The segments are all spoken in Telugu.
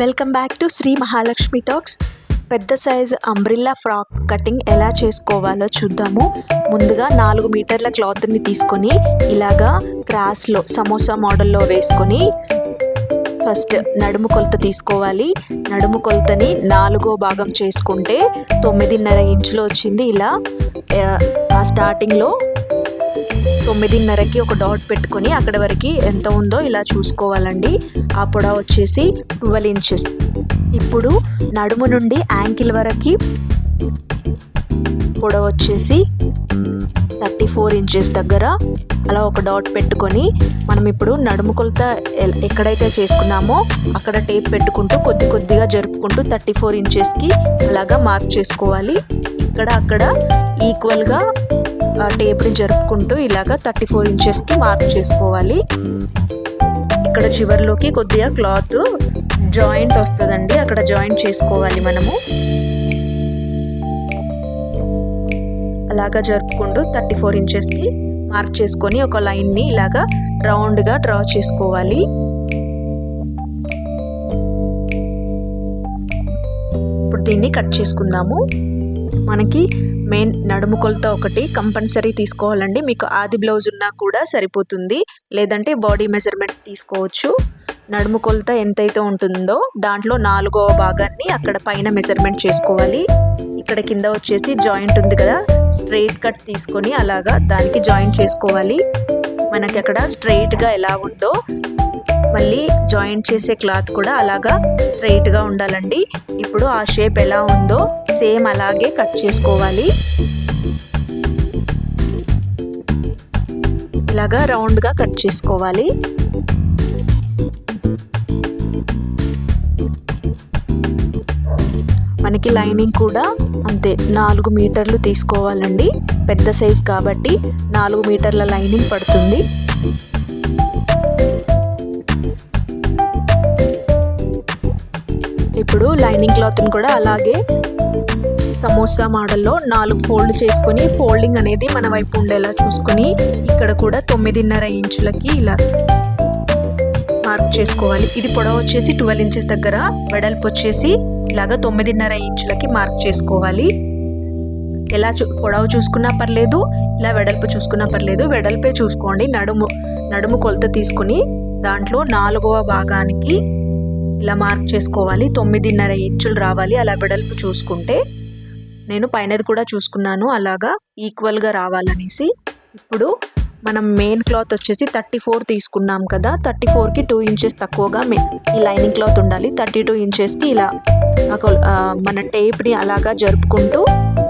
Welcome back to Shri Mahalakshmi talks. పెద్ద సైజ్ అంబ్రిల్లా ఫ్రాక్ కటింగ్ ఎలా చేసుకోవాలో చూద్దాము. ముందుగా నాలుగు మీటర్ల క్లాత్ని తీసుకొని ఇలాగా క్రాస్లో సమోసా మోడల్లో వేసుకొని ఫస్ట్ నడుము కొలత తీసుకోవాలి. నడుము కొలతని నాలుగో భాగం చేసుకుంటే తొమ్మిదిన్నర ఇంచులో వచ్చింది. ఇలా ఆ స్టార్టింగ్లో తొమ్మిదిన్నరకి ఒక డాట్ పెట్టుకొని అక్కడ వరకు ఎంత ఉందో ఇలా చూసుకోవాలండి. ఆ పొడవు వచ్చేసి ట్వెల్వ్ ఇంచెస్ ఇప్పుడు నడుము నుండి యాంకిల్ వరకు పొడవు వచ్చేసి థర్టీ ఫోర్ ఇంచెస్ దగ్గర అలా ఒక డాట్ పెట్టుకొని మనం ఇప్పుడు నడుము కొలత ఎక్కడైతే చేసుకున్నామో అక్కడ టేప్ పెట్టుకుంటూ కొద్ది కొద్దిగా జరుపుకుంటూ థర్టీ ఫోర్ ఇంచెస్కి అలాగా మార్క్ చేసుకోవాలి. ఇక్కడ అక్కడ ఈక్వల్గా టేప్ని జరుపుకుంటూ ఇలాగ థర్టీ ఫోర్ ఇంచెస్కి మార్క్ చేసుకోవాలి. ఇక్కడ చివరిలోకి కొద్దిగా క్లాత్ జాయింట్ వస్తుందండి. అక్కడ జాయింట్ చేసుకోవాలి మనము. అలాగా జరుపుకుంటూ థర్టీ ఫోర్ ఇంచెస్కి మార్క్ చేసుకొని ఒక లైన్ని ఇలాగా రౌండ్గా డ్రా చేసుకోవాలి. ఇప్పుడు దీన్ని కట్ చేసుకుందాము. మనకి మెయిన్ నడుము కొలత ఒకటి కంపల్సరీ తీసుకోవాలండి. మీకు ఆది బ్లౌజ్ ఉన్నా కూడా సరిపోతుంది. లేదంటే బాడీ మెజర్మెంట్ తీసుకోవచ్చు. నడుము కొలత ఎంతైతే ఉంటుందో దాంట్లో నాలుగవ భాగాన్ని అక్కడ పైన మెజర్మెంట్ చేసుకోవాలి. ఇక్కడ కింద వచ్చేసి జాయింట్ ఉంది కదా స్ట్రెయిట్ కట్ తీసుకొని అలాగా దానికి జాయింట్ చేసుకోవాలి. మనకి అక్కడ స్ట్రెయిట్గా ఎలా ఉందో మళ్ళీ జాయింట్ చేసే క్లాత్ కూడా అలాగా స్ట్రైట్గా ఉండాలండి. ఇప్పుడు ఆ షేప్ ఎలా ఉందో సేమ్ అలాగే కట్ చేసుకోవాలి. ఇలాగా రౌండ్గా కట్ చేసుకోవాలి. మనకి లైనింగ్ కూడా అంతే నాలుగు మీటర్లు తీసుకోవాలండి. పెద్ద సైజ్ కాబట్టి నాలుగు మీటర్ల లైనింగ్ పడుతుంది. ఇప్పుడు లైనింగ్ క్లాత్ని కూడా అలాగే సమోసా మోడల్లో నాలుగు ఫోల్డ్ చేసుకొని ఫోల్డింగ్ అనేది మన వైపు ఉండేలా చూసుకొని ఇక్కడ కూడా తొమ్మిదిన్నర ఇంచులకి ఇలా మార్క్ చేసుకోవాలి. ఇది పొడవు వచ్చేసి ట్వెల్వ్ ఇంచెస్ దగ్గర వెడల్పు వచ్చేసి ఇలాగా తొమ్మిదిన్నర ఇంచులకి మార్క్ చేసుకోవాలి. ఎలా చూ పొడవు చూసుకున్నా పర్లేదు ఇలా వెడల్పు చూసుకున్నా పర్లేదు. వెడల్పే చూసుకోండి. నడుము నడుము కొలత తీసుకుని దాంట్లో నాలుగవ భాగానికి ఇలా మార్క్ చేసుకోవాలి. తొమ్మిదిన్నర ఇంచులు రావాలి. అలా వెడల్పు చూసుకుంటే నేను పైనది కూడా చూసుకున్నాను. అలాగా ఈక్వల్గా రావాలనేసి. ఇప్పుడు మనం మెయిన్ క్లాత్ వచ్చేసి థర్టీ ఫోర్ తీసుకున్నాం కదా. థర్టీ ఫోర్కి టూ ఇంచెస్ తక్కువగా ఈ లైనింగ్ క్లాత్ ఉండాలి. థర్టీ టూ ఇంచెస్కి ఇలా మన టేప్ని అలాగా జరుపుకుంటూ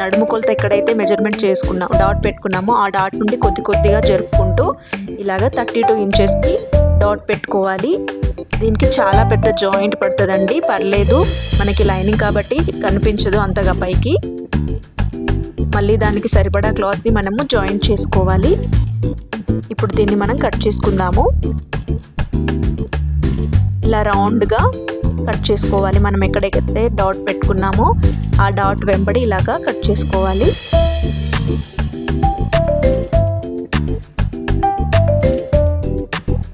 నడుము కొలత ఎక్కడైతే మెజర్మెంట్ చేసుకున్నాం డాట్ పెట్టుకున్నామో ఆ డాట్ నుండి కొద్ది కొద్దిగా జరుపుకుంటూ ఇలాగ థర్టీ టూ ఇంచెస్కి డాట్ పెట్టుకోవాలి. దీనికి చాలా పెద్ద జాయింట్ పడుతుందండి. పర్లేదు మనకి లైనింగ్ కాబట్టి కనిపించదు అంతగా పైకి. మళ్ళీ దానికి సరిపడా క్లాత్ని మనము జాయింట్ చేసుకోవాలి. ఇప్పుడు దీన్ని మనం కట్ చేసుకుందాము. ఇలా రౌండ్గా కట్ చేసుకోవాలి. మనం ఎక్కడెక్కడైతే డాట్ పెట్టుకున్నామో ఆ డాట్ వెంబడి ఇలాగా కట్ చేసుకోవాలి.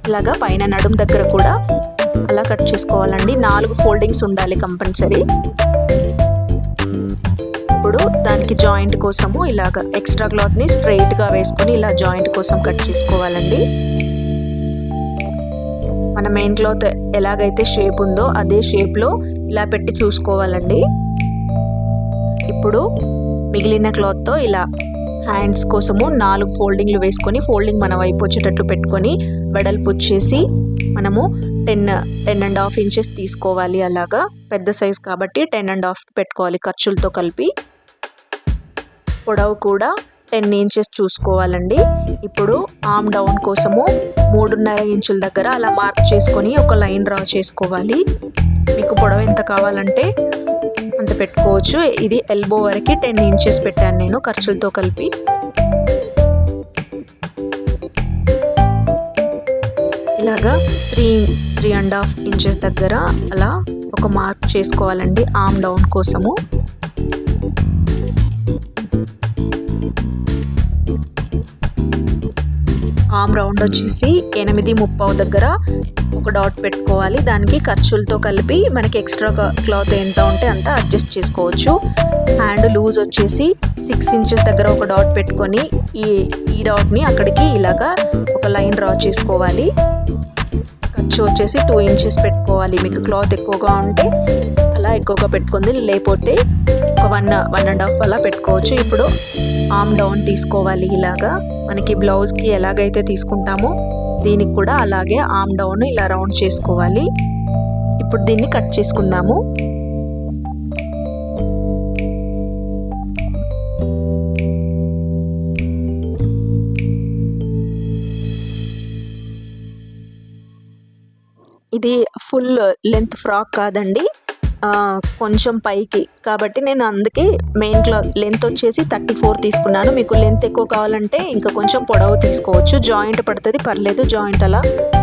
ఇలాగా పైన నడుము దగ్గర కూడా అలా కట్ చేసుకోవాలండి. నాలుగు ఫోల్డింగ్స్ ఉండాలి కంపల్సరీ. ఇప్పుడు దానికి జాయింట్ కోసము ఇలాగ ఎక్స్ట్రా క్లాత్ని స్ట్రైట్గా వేసుకొని ఇలా జాయింట్ కోసం కట్ చేసుకోవాలండి. మన మెయిన్ క్లాత్ ఎలాగైతే షేప్ ఉందో అదే షేప్లో ఇలా పెట్టి చూసుకోవాలండి. ఇప్పుడు మిగిలిన క్లాత్తో ఇలా హ్యాండ్స్ కోసము నాలుగు ఫోల్డింగ్లు వేసుకొని ఫోల్డింగ్ మన వైపు వచ్చేటట్టు పెట్టుకొని వెడల్పు వచ్చేసి మనము ten ten and half inches తీసుకోవాలి అలాగా. పెద్ద సైజ్ కాబట్టి టెన్ అండ్ హాఫ్ పెట్టుకోవాలి ఖర్చులతో కలిపి. పొడవు కూడా టెన్ ఇంచెస్ చూసుకోవాలండి. ఇప్పుడు ఆమ్ డౌన్ కోసము మూడున్నర ఇంచుల దగ్గర అలా మార్క్ చేసుకొని ఒక లైన్ డ్రా చేసుకోవాలి. మీకు పొడవు ఎంత కావాలంటే అంత పెట్టుకోవచ్చు. ఇది ఎల్బో వరకు టెన్ ఇంచెస్ పెట్టాను నేను ఖర్చులతో కలిపి. ఇలాగా three three and half inches దగ్గర అలా ఒక మార్క్ చేసుకోవాలండి ఆమ్ డౌన్ కోసము. ఆమ్ రౌండ్ వచ్చేసి ఎనిమిది ముప్పావు దగ్గర ఒక డాట్ పెట్టుకోవాలి. దానికి ఖర్చులతో కలిపి మనకి ఎక్స్ట్రా క్లాత్ ఎంత ఉంటే అంత అడ్జస్ట్ చేసుకోవచ్చు. హ్యాండ్ లూజ్ వచ్చేసి సిక్స్ ఇంచెస్ దగ్గర ఒక డాట్ పెట్టుకొని ఈ ఈ డాట్ని అక్కడికి ఇలాగా ఒక లైన్ డ్రా చేసుకోవాలి. ఖర్చు వచ్చేసి టూ ఇంచెస్ పెట్టుకోవాలి. మీకు క్లాత్ ఎక్కువగా ఉంటే అలా ఎక్కువగా పెట్టుకుంది. లేకపోతే ఒక వన్ వన్ అండ్ హాఫ్ అలా పెట్టుకోవచ్చు. ఇప్పుడు ఆమ్ డౌన్ తీసుకోవాలి ఇలాగా. మనకి బ్లౌజ్కి ఎలాగైతే తీసుకుంటామో దీనికి కూడా అలాగే ఆమ్ డౌన్ ఇలా రౌండ్ చేసుకోవాలి. ఇప్పుడు దీన్ని కట్ చేసుకుందాము. ఇది ఫుల్ లెంత్ ఫ్రాక్ కాదండి. కొంచెం పైకి. కాబట్టి నేను అందుకే మెయిన్ క్లాత్ లెంత్ వచ్చేసి థర్టీ ఫోర్ తీసుకున్నాను. మీకు లెంత్ ఎక్కువ కావాలంటే ఇంకా కొంచెం పొడవు తీసుకోవచ్చు. జాయింట్ పడుతుంది పర్లేదు. జాయింట్ అలా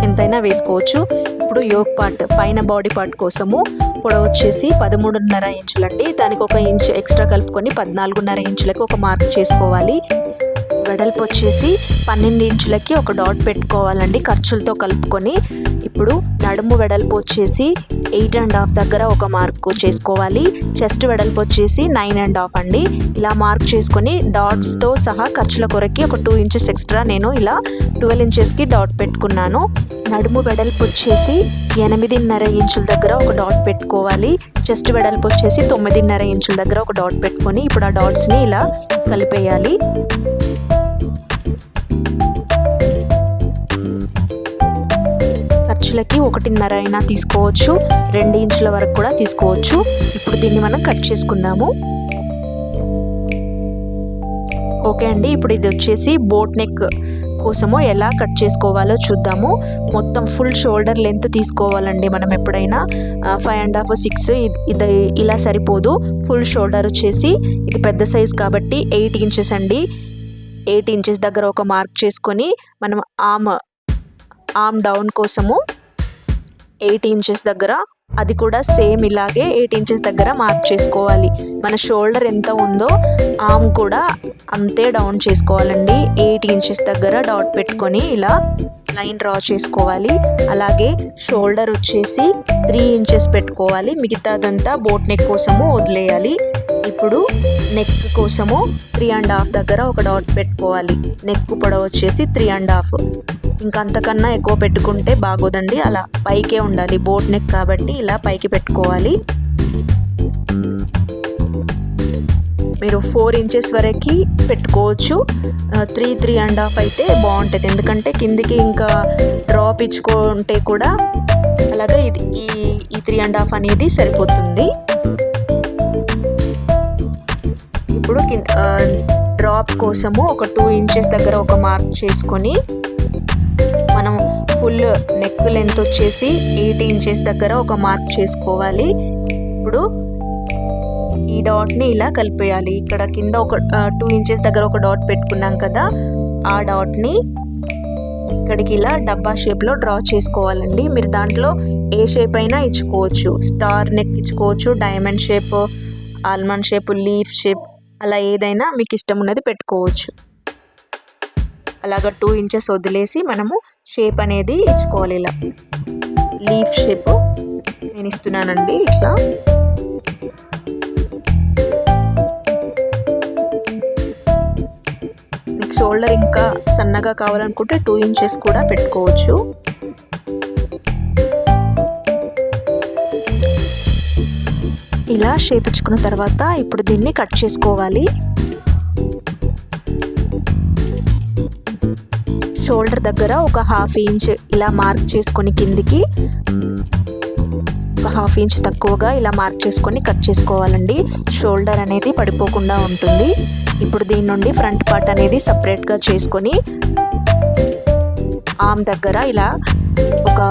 ఎంతైనా వేసుకోవచ్చు. ఇప్పుడు యోగ్ పార్ట్ పైన బాడీ పార్ట్ కోసము పొడవు వచ్చేసి పదమూడున్నర ఇంచులండి. దానికి ఒక ఇంచ్ ఎక్స్ట్రా కలుపుకొని పద్నాలుగున్నర ఇంచులకి ఒక మార్క్ చేసుకోవాలి. వెడల్పు వచ్చేసి పన్నెండు ఇంచులకి ఒక డాట్ పెట్టుకోవాలండి. ఖర్చులతో కలుపుకొని ఇప్పుడు నడుము వెడల్పు వచ్చేసి ఎయిట్ అండ్ హాఫ్ దగ్గర ఒక మార్క్ చేసుకోవాలి. చెస్ట్ వెడల్పు వచ్చేసి నైన్ అండ్ హాఫ్ అండి. ఇలా మార్క్ చేసుకొని డాట్స్తో సహా ఖర్చుల కొరకి ఒక టూ ఇంచెస్ ఎక్స్ట్రా నేను ఇలా ట్వెల్వ్ ఇంచెస్కి డాట్ పెట్టుకున్నాను. నడుము వెడల్పు వచ్చేసి ఎనిమిదిన్నర ఇంచుల దగ్గర ఒక డాట్ పెట్టుకోవాలి. చెస్ట్ వెడల్పు వచ్చేసి తొమ్మిదిన్నర ఇంచుల దగ్గర ఒక డాట్ పెట్టుకొని ఇప్పుడు ఆ డాట్స్ని ఇలా కలిపేయాలి. ఇంచులకి ఒకటిన్నర అయినా తీసుకోవచ్చు. రెండు ఇంచుల వరకు కూడా తీసుకోవచ్చు. ఇప్పుడు దీన్ని మనం కట్ చేసుకుందాము. ఓకే అండి ఇప్పుడు ఇది వచ్చేసి బోట్ నెక్ కోసము ఎలా కట్ చేసుకోవాలో చూద్దాము. మొత్తం ఫుల్ షోల్డర్ లెంత్ తీసుకోవాలండి మనం ఎప్పుడైనా. ఫైవ్ అండ్ హాఫ్ సిక్స్ ఇది ఇలా సరిపోదు. ఫుల్ షోల్డర్ వచ్చేసి ఇది పెద్ద సైజ్ కాబట్టి ఎయిట్ ఇంచెస్ అండి. ఎయిట్ ఇంచెస్ దగ్గర ఒక మార్క్ చేసుకొని మనం ఆమ్ ఆమ్ డౌన్ కోసము ఎయిట్ ఇంచెస్ దగ్గర అది కూడా సేమ్ ఇలాగే ఎయిట్ ఇంచెస్ దగ్గర మార్క్ చేసుకోవాలి. మన షోల్డర్ ఎంత ఉందో ఆమ్ కూడా అంతే డౌన్ చేసుకోవాలండి. ఎయిట్ ఇంచెస్ దగ్గర డాట్ పెట్టుకొని ఇలా లైన్ డ్రా చేసుకోవాలి. అలాగే షోల్డర్ వచ్చేసి త్రీ ఇంచెస్ పెట్టుకోవాలి. మిగతాదంతా బోట్ నెక్ కోసము వదిలేయాలి. ఇప్పుడు నెక్ కోసము త్రీ అండ్ హాఫ్ దగ్గర ఒక డాట్ పెట్టుకోవాలి. నెక్ పొడవు వచ్చేసి త్రీ అండ్ హాఫ్. ఇంకంతకన్నా ఎక్కువ పెట్టుకుంటే బాగోదండి. అలా పైకే ఉండాలి. బోట్ నెక్ కాబట్టి ఇలా పైకి పెట్టుకోవాలి. మీరు ఫోర్ ఇంచెస్ వరకు పెట్టుకోవచ్చు. త్రీ త్రీ అండ్ హాఫ్ అయితే బాగుంటుంది. ఎందుకంటే కిందికి ఇంకా డ్రాప్ ఇచ్చుకుంటే కూడా అలాగే ఇది ఈ ఈ త్రీ అండ్ హాఫ్ అనేది సరిపోతుంది. ఇప్పుడు డ్రాప్ కోసము ఒక టూ ఇంచెస్ దగ్గర ఒక మార్క్ చేసుకొని మనం ఫుల్ నెక్ లెంత్ వచ్చేసి ఎయిట్ ఇంచెస్ దగ్గర ఒక మార్క్ చేసుకోవాలి. ఇప్పుడు ఈ డాట్ని ఇలా కలిపేయాలి. ఇక్కడ కింద ఒక టూ ఇంచెస్ దగ్గర ఒక డాట్ పెట్టుకున్నాం కదా ఆ డాట్ని ఇక్కడికి ఇలా డబ్బా షేప్లో డ్రా చేసుకోవాలండి. మీరు దాంట్లో ఏ షేప్ అయినా ఇచ్చుకోవచ్చు. స్టార్ నెక్ ఇచ్చుకోవచ్చు diamond shape almond shape leaf shape అలా ఏదైనా మీకు ఇష్టం ఉన్నది పెట్టుకోవచ్చు. అలాగ టూ ఇంచెస్ వదిలేసి మనము షేప్ అనేది ఇచ్చుకోవాలి ఇలా. లీఫ్ షేప్ నేను ఇస్తున్నానండి ఇట్లా. షోల్డర్ ఇంకా సన్నగా కావాలనుకుంటే టూ ఇంచెస్ కూడా పెట్టుకోవచ్చు. ఇలా షేప్ ఇచ్చుకున్న తర్వాత ఇప్పుడు దీన్ని కట్ చేసుకోవాలి. షోల్డర్ దగ్గర ఒక హాఫ్ ఇంచ్ ఇలా మార్క్ చేసుకొని కిందికి ఒక హాఫ్ ఇంచ్ తక్కువగా ఇలా మార్క్ చేసుకొని కట్ చేసుకోవాలండి. షోల్డర్ అనేది పడిపోకుండా ఉంటుంది. ఇప్పుడు దీని నుండి ఫ్రంట్ పార్ట్ అనేది సపరేట్గా చేసుకొని ఆమ్ దగ్గర ఇలా ఒక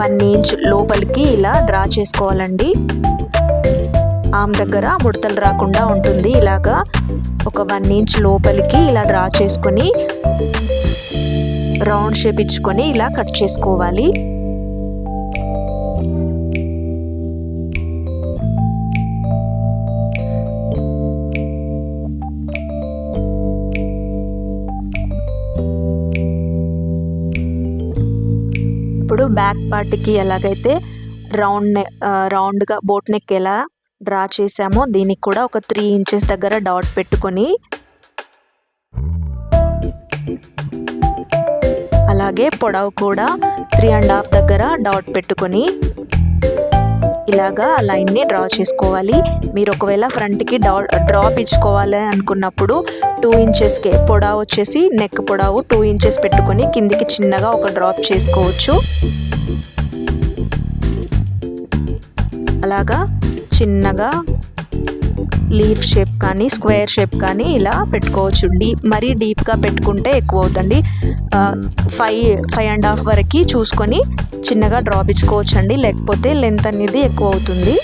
వన్ ఇంచ్ లోపలికి ఇలా డ్రా చేసుకోవాలండి. ఆమ్ దగ్గర ముడతలు రాకుండా ఉంటుంది. ఇలాగా ఒక వన్ ఇంచ్ లోపలికి ఇలా డ్రా చేసుకొని రౌండ్ షేప్ ఇచ్చుకొని ఇలా కట్ చేసుకోవాలి. బ్యాక్ పార్ట్కి ఎలాగైతే రౌండ్ నె రౌండ్గా బోట్ నెక్ ఎలా డ్రా చేసామో దీనికి కూడా ఒక త్రీ ఇంచెస్ దగ్గర డాట్ పెట్టుకొని అలాగే పొడవు కూడా త్రీ అండ్ హాఫ్ దగ్గర డాట్ పెట్టుకొని ఇలాగా లైన్ని డ్రా చేసుకోవాలి. మీరు ఒకవేళ ఫ్రంట్కి డా డ్రాప్ ఇచ్చుకోవాలి అనుకున్నప్పుడు టూ ఇంచెస్కే పొడవు వచ్చేసి నెక్ పొడవు టూ ఇంచెస్ పెట్టుకొని కిందికి చిన్నగా ఒక డ్రాప్ చేసుకోవచ్చు. అలాగా చిన్నగా లీఫ్ షేప్ కానీ స్క్వేర్ షేప్ కానీ ఇలా పెట్టుకోవచ్చు. డీప్ మరీ డీప్గా పెట్టుకుంటే ఎక్కువ అవుతుంది ఫైవ్ ఫైవ్ అండ్ హాఫ్ వరకు చూసుకొని చిన్నగా డ్రాప్ ఇచ్చుకోవచ్చు అండి లేకపోతే లెంత్ అనేది ఎక్కువ అవుతుంది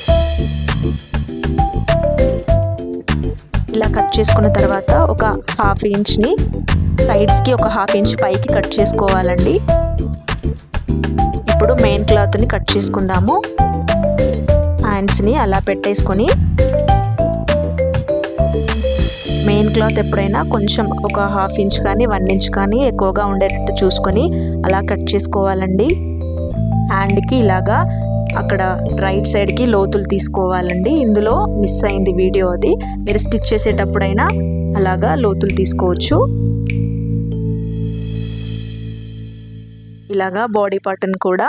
ఇలా కట్ చేసుకున్న తర్వాత ఒక హాఫ్ ఇంచ్ని సైడ్స్కి ఒక హాఫ్ ఇంచ్ పైకి కట్ చేసుకోవాలండి. ఇప్పుడు మెయిన్ క్లాత్ని కట్ చేసుకుందాము. హ్యాండ్స్ని అలా పెట్టేసుకొని మెయిన్ క్లాత్ ఎప్పుడైనా కొంచెం ఒక హాఫ్ ఇంచ్ కానీ వన్ ఇంచ్ కానీ ఎక్కువగా ఉండేటట్టు చూసుకొని అలా కట్ చేసుకోవాలండి. హ్యాండ్కి ఇలాగా అక్కడ రైట్ సైడ్కి లోతులు తీసుకోవాలండి. ఇందులో మిస్ అయింది వీడియో అది. మీరు స్టిచ్ చేసేటప్పుడైనా అలాగా లోతులు తీసుకోవచ్చు. ఇలాగా బాడీ పార్ట్ని కూడా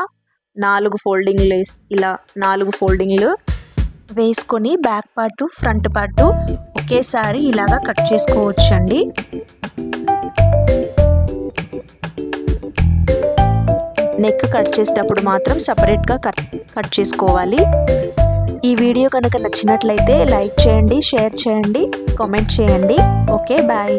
నాలుగు ఫోల్డింగ్లు వేసి ఇలా నాలుగు ఫోల్డింగ్లు వేసుకొని బ్యాక్ పార్టు ఫ్రంట్ పార్టు ఒకేసారి ఇలాగా కట్ చేసుకోవచ్చండి. నెక్ కట్ చేసేటప్పుడు మాత్రం సపరేట్గా కట్ కట్ చేసుకోవాలి. ఈ వీడియో కనుక నచ్చినట్లయితే లైక్ చేయండి షేర్ చేయండి కామెంట్ చేయండి. Okay bye.